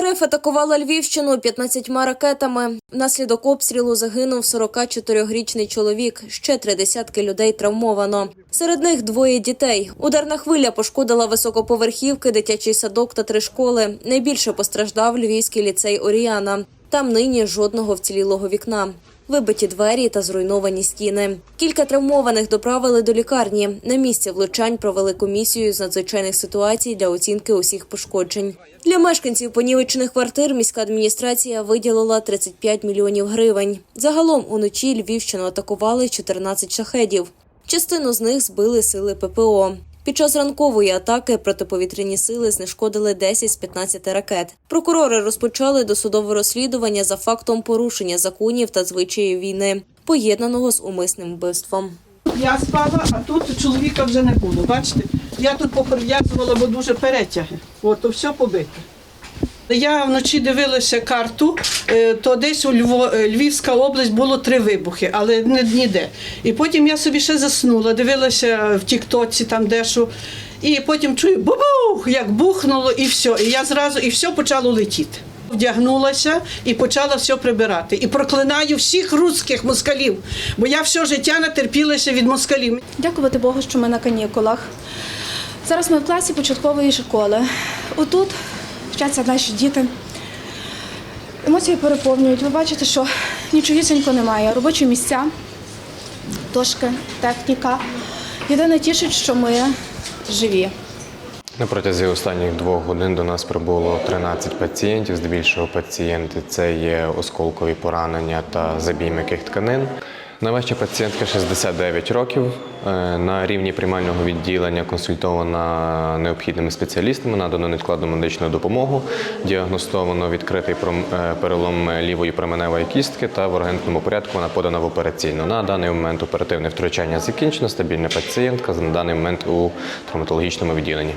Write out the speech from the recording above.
РФ атакувала Львівщину 15 ракетами. Внаслідок обстрілу загинув 44-річний чоловік. Ще три десятки людей травмовано. Серед них двоє дітей. Ударна хвиля пошкодила високоповерхівки, дитячий садок та три школи. Найбільше постраждав львівський ліцей Оріана. Там нині жодного вцілілого вікна. Вибиті двері та зруйновані стіни. Кілька травмованих доправили до лікарні. На місці влучань провели комісію з надзвичайних ситуацій для оцінки усіх пошкоджень. Для мешканців понівечених квартир міська адміністрація виділила 35 мільйонів гривень. Загалом уночі Львівщину атакували 14 шахедів. Частину з них збили сили ППО. Під час ранкової атаки протиповітряні сили знешкодили 10 з 15 ракет. Прокурори розпочали досудове розслідування за фактом порушення законів та звичаїв війни, поєднаного з умисним вбивством. Я спала, а тут чоловіка вже не було. Бачите, я тут поприв'язувала, бо дуже перетяги. От, то все побите. Я вночі дивилася карту, е, то десь у е, Львівська область було три вибухи, але не ніде. І потім я собі ще заснула, дивилася в Тіктоці там дещо. І потім чую бубух, як бухнуло, і все. І я зразу, і все почало летіти. Вдягнулася і почала все прибирати. І проклинаю всіх русських москалів, бо я все життя натерпілася від москалів. Дякувати Богу, що ми на канікулах. Зараз ми в класі початкової школи. Отут вчаться наші діти. Емоції переповнюють. Ви бачите, що нічогісінько немає. Робочі місця, дошки, техніка. Єдине тішить, що ми живі. На протязі останніх двох годин до нас прибуло 13 пацієнтів. Здебільшого пацієнти це є осколкові поранення та забій м'яких тканин. Найважча пацієнтка 69 років. Е, На рівні приймального відділення консультована необхідними спеціалістами, надано невідкладну медичну допомогу, діагностовано відкритий е, перелом лівої променевої кістки та в ургентному порядку вона подана в операційну. На даний момент оперативне втручання закінчено, стабільна пацієнтка на даний момент у травматологічному відділенні.